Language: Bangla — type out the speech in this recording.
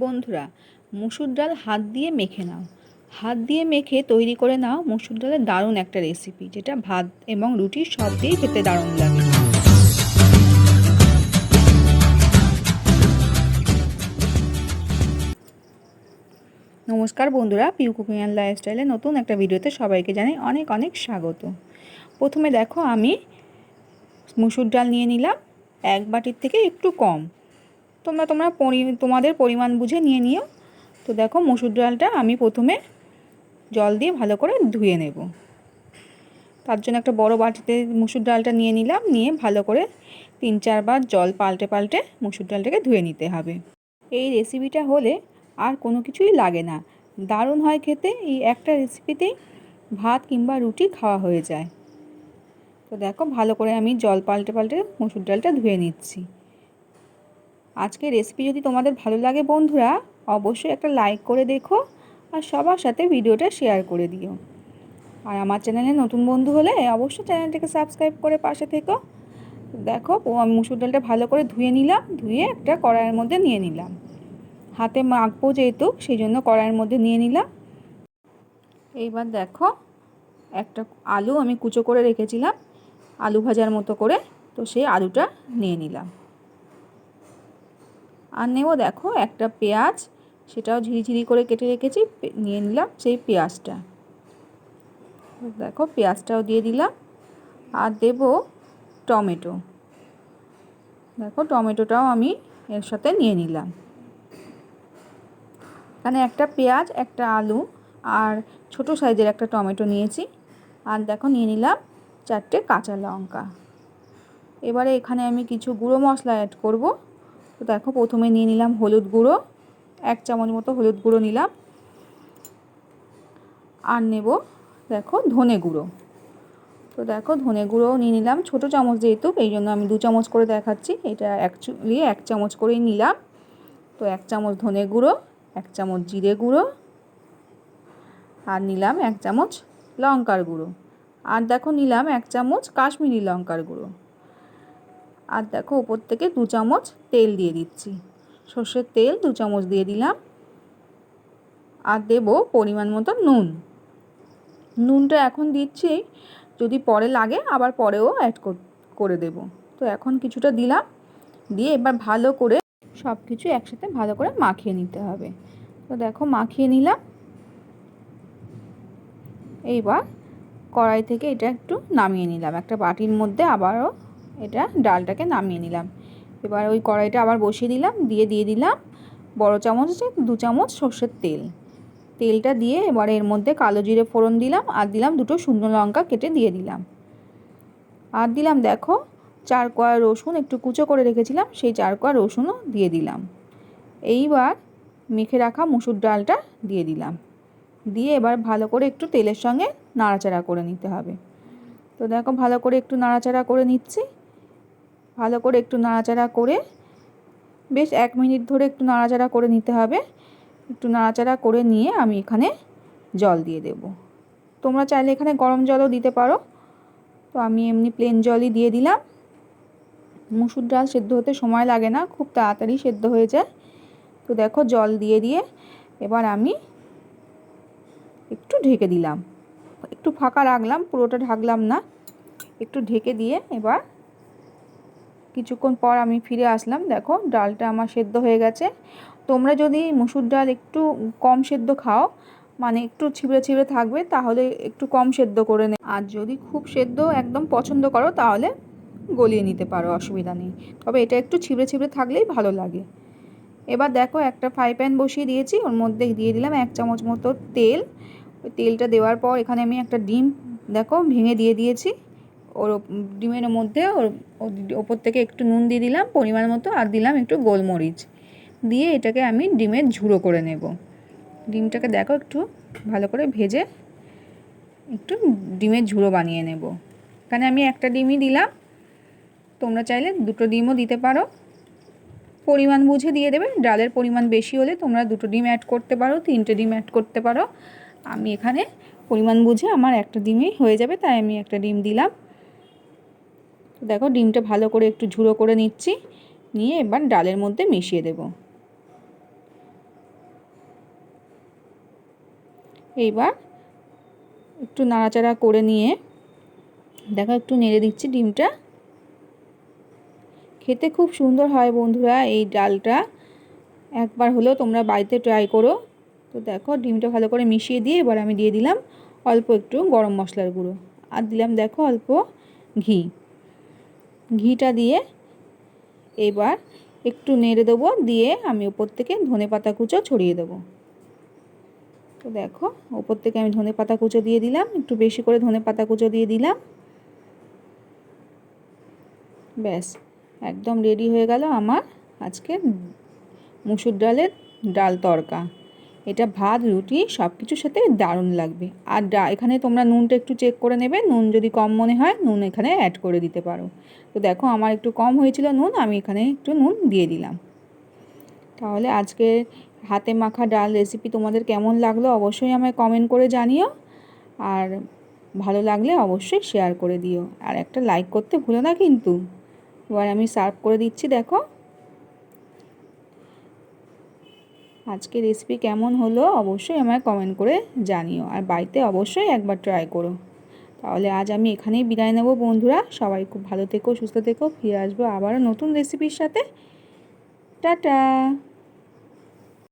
বন্ধুরা, মুসুর ডাল হাত দিয়ে মেখে নাও। হাত দিয়ে মেখে তৈরি করে নাও মুসুর ডালের দারুণ একটা রেসিপি যেটা ভাত এবং রুটি সব দিয়েই খেতে দারুণ লাগে। নমস্কার বন্ধুরা পিউ কুকিং অ্যান্ড লাইফস্টাইলে নতুন একটা ভিডিওতে সবাইকে জানাই অনেক অনেক স্বাগত। প্রথমে দেখো, আমি মুসুর ডাল নিয়ে নিলাম, এক বাটির থেকে একটু কম। তোমরা তোমরা তোমাদের পরিমাণ বুঝে নিয়ে নিও। তো দেখো মসুর ডালটা আমি প্রথমে জল দিয়ে ভালো করে ধুয়ে নেব। তার জন্য একটা বড় বাটিতে মুসুর ডালটা নিয়ে নিলাম, নিয়ে ভালো করে তিন চারবার জল পাল্টে পাল্টে মুসুর ডালটাকে ধুয়ে নিতে হবে। এই রেসিপিটা হলে আর কোনো কিছুই লাগে না। দারুণ হয় খেতে, এই একটা রেসিপিতেই ভাত কিংবা রুটি খাওয়া হয়ে যায়। তো দেখো ভালো করে আমি জল পাল্টে পাল্টে মসুর ডালটা ধুয়ে নিচ্ছি। আজকে রেসিপি যদি তোমাদের ভালো লাগে বন্ধুরা, অবশ্যই একটা লাইক করে দেখো আর সবার সাথে ভিডিওটা শেয়ার করে দিও। আর আমার চ্যানেলে নতুন বন্ধু হলে অবশ্যই চ্যানেলটাকে সাবস্ক্রাইব করে পাশে থেকো। দেখো আমি মুসুর ডালটা ভালো করে ধুয়ে নিলাম, ধুয়ে একটা কড়াইয়ের মধ্যে নিয়ে নিলাম। হাতে মাখবো যেহেতু সেই জন্য কড়াইয়ের মধ্যে নিয়ে নিলাম। এইবার দেখো, একটা আলু আমি কুচো করে রেখেছিলাম, আলু ভাজার মতো করে, তো সেই আলুটা নিয়ে নিলাম। আর নেব দেখো একটা পেঁয়াজ, সেটাও ঝিরিঝিরি করে কেটে রেখেছি নিয়ে নিলাম সেই পেঁয়াজটা। দেখো পেঁয়াজটাও দিয়ে দিলাম, আর দেব টমেটো। দেখো টমেটোটাও আমি এর সাথে নিয়ে নিলাম। এখানে একটা পেঁয়াজ, একটা আলু, আর ছোট সাইজের একটা টমেটো নিয়েছি, আর দেখো নিয়ে নিলাম চারটে কাঁচা লঙ্কা। এবারে এখানে আমি কিছু গুঁড়ো মশলা অ্যাড করব। তো দেখো, প্রথমে নিয়ে নিলাম হলুদ গুঁড়ো। এক চামচ মতো হলুদ গুঁড়ো নিলাম। আর নেব, দেখো, ধনে গুঁড়ো। তো দেখো, ধনে গুঁড়ো নিয়ে নিলাম, ছোটো চামচ যেহেতু, এই জন্য আমি দু চামচ করে দেখাচ্ছি। এটা অ্যাকচুয়ালি এক চামচ করেই নিলাম। তো এক চামচ ধনে গুঁড়ো, এক চামচ জিরে গুঁড়ো, আর নিলাম এক চামচ লঙ্কার গুঁড়ো। আর দেখো, নিলাম এক চামচ কাশ্মীরি লঙ্কার গুঁড়ো। আর দেখো ওপর থেকে দু চামচ তেল দিয়ে দিচ্ছি। সর্ষের তেল দু চামচ দিয়ে দিলাম। আর দেব পরিমাণ মতো নুন। নুনটা এখন দিচ্ছি, যদি পরে লাগে আবার পরেও অ্যাড করে দেব। তো এখন কিছুটা দিলাম। দিয়ে এবার ভালো করে সব কিছু একসাথে ভালো করে মাখিয়ে নিতে হবে। তো দেখো মাখিয়ে নিলাম। এইবার কড়াই থেকে এটা একটু নামিয়ে নিলাম। একটা বাটির মধ্যে আবারও এটা ডালটাকে নামিয়ে নিলাম। এবার ওই কড়াইটা আবার বসিয়ে দিলাম, দিয়ে দিয়ে দিলাম বড় চামচে দু চামচ সর্ষের তেল। তেলটা দিয়ে এবার এর মধ্যে কালো জিরে ফোড়ন দিলাম আর দিলাম দুটো শুকনো লঙ্কা কেটে দিয়ে দিলাম। আর দিলাম দেখো চার কোয়া রসুন একটু কুচো করে রেখেছিলাম, সেই চার কোয়া রসুনও দিয়ে দিলাম। এইবার মেখে রাখা মুসুর ডালটা দিয়ে দিলাম। দিয়ে এবার ভালো করে একটু তেলের সঙ্গে নাড়াচাড়া করে নিতে হবে। তো দেখো ভালো করে একটু নাড়াচাড়া করে নিচ্ছি। ভালো করে একটু নাড়াচাড়া করে, বেশ এক মিনিট ধরে একটু নাড়াচাড়া করে নিতে হবে। একটু নাড়াচাড়া করে নিয়ে আমি এখানে জল দিয়ে দেব। তোমরা চাইলে এখানে গরম জলও দিতে পারো। তো আমি এমনি প্লেন জলই দিয়ে দিলাম। মুসুর ডাল সেদ্ধ হতে সময় লাগে না, খুব তাড়াতাড়ি সেদ্ধ হয়ে যায়। তো দেখো জল দিয়ে দিয়ে এবার আমি একটু ঢেকে দিলাম। একটু ফাঁকা রাখলাম, পুরোটা ঢাকলাম না। একটু ঢেকে দিয়ে এবার কিছুক্ষণ পর আমি ফিরে আসলাম। দেখো, ডালটা আমার সেদ্ধ হয়ে গেছে। তোমরা যদি মুসুর ডাল একটু কম সেদ্ধ খাও মানে একটু ছিবড়ে ছিবড়ে থাকবে, তাহলে একটু কম সেদ্ধ করে নে। আর যদি খুব সেদ্ধ একদম পছন্দ করো, তাহলে গলিয়ে নিতে পারো, অসুবিধা নেই। তবে এটা একটু ছিবড়ে ছিবড়ে থাকলেই ভালো লাগে। এবার দেখো, একটা ফ্রাই প্যান বসিয়ে দিয়েছি। ওর মধ্যে দিয়ে দিলাম এক চামচ মতো তেল। তেলটা দেওয়ার পর এখানে আমি একটা ডিম, দেখো, ভেঙে দিয়ে দিয়েছি। ওর ডিমের মধ্যে ওর ওপর থেকে একটু নুন দিয়ে দিলাম, পরিমাণ মতো, আর দিলাম একটু গোলমরিচ। দিয়ে এটাকে আমি ডিমের ঝুড়ো করে নেব। ডিমটাকে দেখো একটু ভালো করে ভেজে একটু ডিমের ঝুড়ো বানিয়ে নেব। এখানে আমি একটা ডিমই দিলাম। তোমরা চাইলে দুটো ডিমও দিতে পারো। পরিমাণ বুঝে দিয়ে দেবে। ডালের পরিমাণ বেশি হলে তোমরা দুটো ডিম অ্যাড করতে পারো, তিনটে ডিম অ্যাড করতে পারো। আমি এখানে পরিমাণ বুঝে আমার একটা ডিমই হয়ে যাবে, তাই আমি একটা ডিম দিলাম। দেখো ডিমটা ভালো করে একটু ঝুড়ো করে নিচ্ছি। নিয়ে এবার ডালের মধ্যে মিশিয়ে দেব। এইবার একটু নাড়াচাড়া করে নিয়ে দেখো একটু নেড়ে দিচ্ছি ডিমটা। খেতে খুব সুন্দর হয় বন্ধুরা এই ডালটা। একবার হলেও তোমরা বাড়িতে ট্রাই করো। তো দেখো ডিমটা ভালো করে মিশিয়ে দিয়ে এবার আমি দিয়ে দিলাম অল্প একটু গরম মশলার গুঁড়ো। আর দিলাম দেখো অল্প ঘি। ঘিটা দিয়ে এবার একটু নেড়ে দেবো, দিয়ে আমি ওপর থেকে ধনে পাতা কুচো ছড়িয়ে দেবো। তো দেখো, ওপর থেকে আমি ধনে পাতা কুচো দিয়ে দিলাম, একটু বেশি করে ধনে পাতা কুচো দিয়ে দিলাম। ব্যাস, একদম রেডি হয়ে গেল আমার আজকে মুসুর ডালের ডাল তড়কা। এটা ভাত, রুটি সব কিছুর সাথে দারুণ লাগবে। আর এখানে তোমরা নুনটা একটু চেক করে নেবে। নুন যদি কম মনে হয়, নুন এখানে অ্যাড করে দিতে পারো। তো দেখো, আমার একটু কম হয়েছিল নুন, আমি এখানে একটু নুন দিয়ে দিলাম। তাহলে আজকে হাতে মাখা ডাল রেসিপি তোমাদের কেমন লাগল অবশ্যই আমায় কমেন্ট করে জানিও। আর ভালো লাগলে অবশ্যই শেয়ার করে দিও। আর একটা লাইক করতে ভুলো না কিন্তু। এবার আমি সার্ভ করে দিচ্ছি, দেখো। আজকে রেসিপি কেমন হলো অবশ্যই আমায় কমেন্ট করে জানিও। আর বাড়িতে অবশ্যই একবার ট্রাই করো। তাহলে আজ আমি এখানেই বিদায় নেব বন্ধুরা। সবাই খুব ভালো থেকো, সুস্থ থেকো। ফিরে আসব আবারও নতুন রেসিপির সাথে। টাটা!